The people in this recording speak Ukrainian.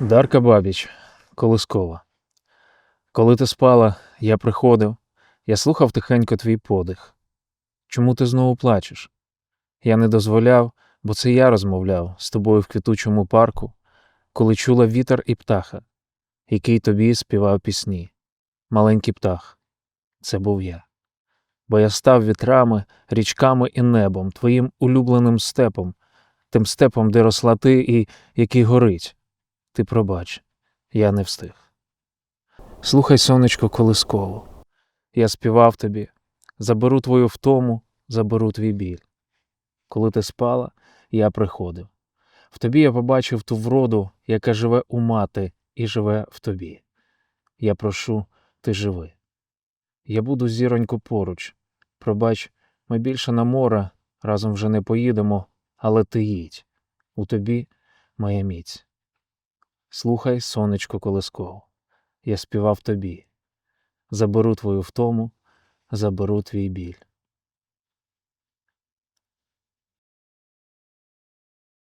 Дарка Бабіч, колискова. Коли ти спала, я приходив, я слухав тихенько твій подих. Чому ти знову плачеш? Я не дозволяв, бо це я розмовляв з тобою в квітучому парку, коли чула вітер і птаха, який тобі співав пісні. Маленький птах, це був я. Бо я став вітрами, річками і небом, твоїм улюбленим степом, тим степом, де росла ти і який горить. Ти пробач, я не встиг. Слухай, сонечко, колисково. Я співав тобі, заберу твою втому, заберу твій біль. Коли ти спала, я приходив. В тобі я побачив ту вроду, яка живе у мати і живе в тобі. Я прошу, ти живи. Я буду зіронько поруч. Пробач, ми більше на море разом вже не поїдемо, але ти їдь. У тобі моя міць. Слухай, сонечко колисково, я співав тобі. Заберу твою втому, заберу твій біль.